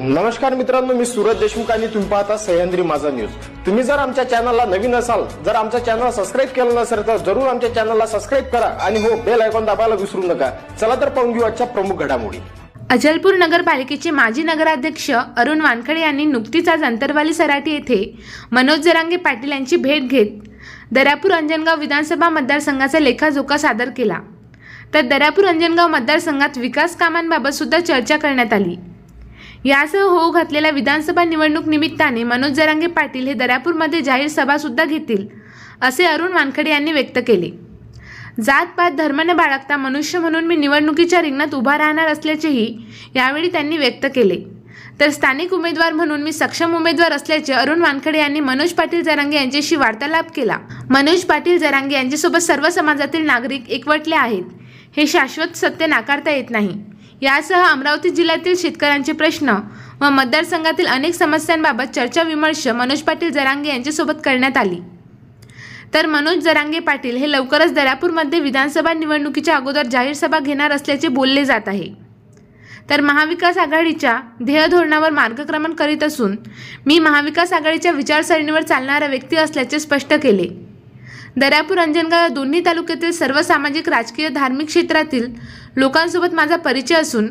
नमस्कार मित्रांनो मी सुरज देशमुख आणि तुम्ही पाहता सह्याद्री माझा न्यूज तुम्ही जर आमच्या चॅनलला नवीन असाल जर आमच्या चॅनल सबस्क्राईब केलं नसेल तर जरूर आमच्या चॅनलला सबस्क्राईब करा आणि हो बेल आयकॉन दाबायला विसरू नका. चला तर पाहून घेऊ आजच्या प्रमुख घडामोडी. अजलपूर नगरपालिकेचे माजी नगराध्यक्ष अरुण वानखडे यांनी नुकतीच आज अंतरवाली सराटी येथे मनोज जरांगे पाटील यांची भेट घेत दर्यापूर अंजनगाव विधानसभा मतदारसंघाचा लेखाजोखा सादर केला. तर दर्यापूर अंजनगाव मतदारसंघात विकास कामांबाबत सुद्धा चर्चा करण्यात आली. यासह होऊ घातलेल्या विधानसभा निवडणूक निमित्ताने मनोज जरांगे पाटील हे दर्यापूरमध्ये जाहीर सभासुद्धा घेतील असे अरुण वानखडे यांनी व्यक्त केले. जात पात धर्म न बाळगता मनुष्य म्हणून मी निवडणुकीच्या रिंगणात उभा राहणार असल्याचेही यावेळी त्यांनी व्यक्त केले. तर स्थानिक उमेदवार म्हणून मी सक्षम उमेदवार असल्याचे अरुण वानखडे यांनी मनोज पाटील जरांगे यांच्याशी वार्तालाप केला. मनोज पाटील जरांगे यांच्यासोबत सर्व समाजातील नागरिक एकवटले आहेत. हे शाश्वत सत्य नाकारता येत नाही. यासह अमरावती जिल्ह्यातील शेतकऱ्यांचे प्रश्न व मतदारसंघातील अनेक समस्यांबाबत चर्चा विमर्श मनोज पाटील जरांगे यांच्यासोबत करण्यात आली. तर मनोज जरांगे पाटील हे लवकरच दर्यापूरमध्ये विधानसभा निवडणुकीच्या अगोदर जाहीर सभा घेणार असल्याचे बोलले जात आहे. तर महाविकास आघाडीच्या ध्येय धोरणावर मार्गक्रमण करीत असून मी महाविकास आघाडीच्या विचारसरणीवर चालणारा व्यक्ती असल्याचे स्पष्ट केले. दर्यापूर अंजनगाव या दोन्ही तालुक्यातील सर्व सामाजिक राजकीय धार्मिक क्षेत्रातील लोकांसोबत माझा परिचय असून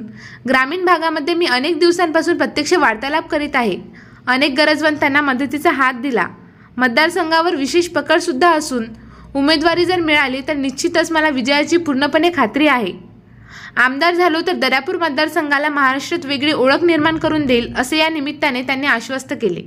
ग्रामीण भागामध्ये मी अनेक दिवसांपासून प्रत्यक्ष वार्तालाप करीत आहे. अनेक गरजवंतांना मदतीचा हात दिला. मतदारसंघावर विशेष पकडसुद्धा असून उमेदवारी जर मिळाली तर निश्चितच मला विजयाची पूर्णपणे खात्री आहे. आमदार झालो तर दर्यापूर मतदारसंघाला महाराष्ट्रात वेगळी ओळख निर्माण करून देईल असे या निमित्ताने त्यांनी आश्वस्त केले.